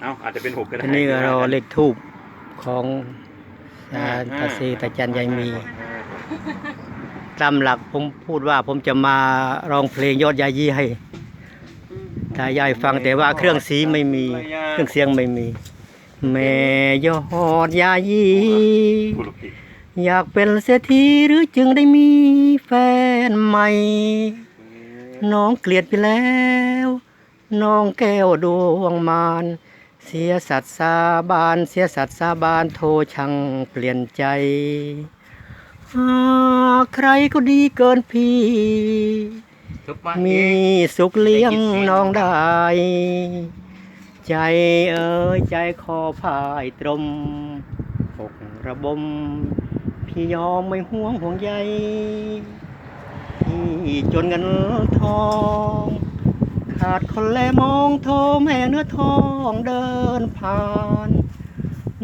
เอาอาจจะเป็นหกก็ได้ทีนี้ก็รอเลขทูบของอ่าตาซีตาจันยายมีตามหลักผมพูดว่าผมจะมาร้องเพลงยอดยายีให้ตายายฟังแต่ว่าเครื่องสีไม่มี เครื่องเสียงไม่มี แม่ยอดยายีพูดลูกผิดอยากเป็นเศรษฐีหรือจึงได้มีแฟนใหม่ น้องเกลียดไปแล้ว น้องแก้วดวงมาร เสียสัตว์สาบาน เสียสัตว์สาบานโทช่างเปลี่ยนใจหาใครก็ดีเกินพี่ มีสุขเลี้ยงน้องได้ ใจเอ๋ยใจคอพายตรมอกระบม พี่ยอมไม่ห่วงห่วงใยพี่จนเงินทอง ขาดคนแลมองโทแม่เนื้อทองเดินผ่าน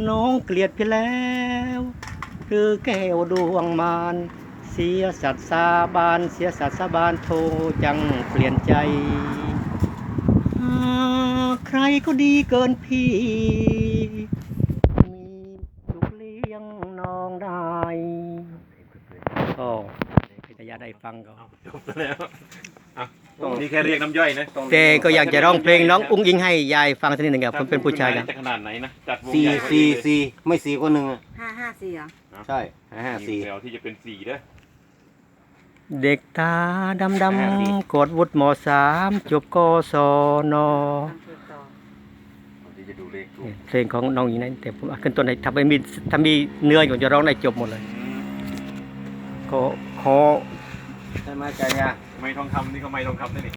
น้องเกลียดพี่แล้วหรือแก้วดวงมานเสียสัตสาบานเสียสัตสาบานโทจังเปลี่ยนใจใครก็ดีเกินพี่ พิทยาได้ฟังก็เอาจบแล้วเอานี่แค่เรียกน้ำย่อยนะแต่ก็อยากจะร้องเพลงน้องอุ้งอิงให้ยายฟังสักนิดหนึ่งครับผมเป็นผู้ชายครับจะขนาดไหนนะจัดวงสี่ใหญ่กว่าสี่นี้เลยสี่ไม่สี่ก็หนึ่งอะห้าห้าสี่เหรอใช่ห้าสี่มีแววที่จะเป็นสี่เด้อ เด็กตาดำดห้าสิำกดวุฒิมสามจบกศนทำตัวต่อที่จะดูเลขถูกเพลงของน้องอีกนั้นแต่ผมเอาขึ้นต้นให้ถ้าไม่มีถ้ามีเนื้ออยู่จะร้องได้จบหมดเลยก็ขอใช่ ไหมใจยาไม่ทองคำนี่ก็ไม่ทองคำนี่นี่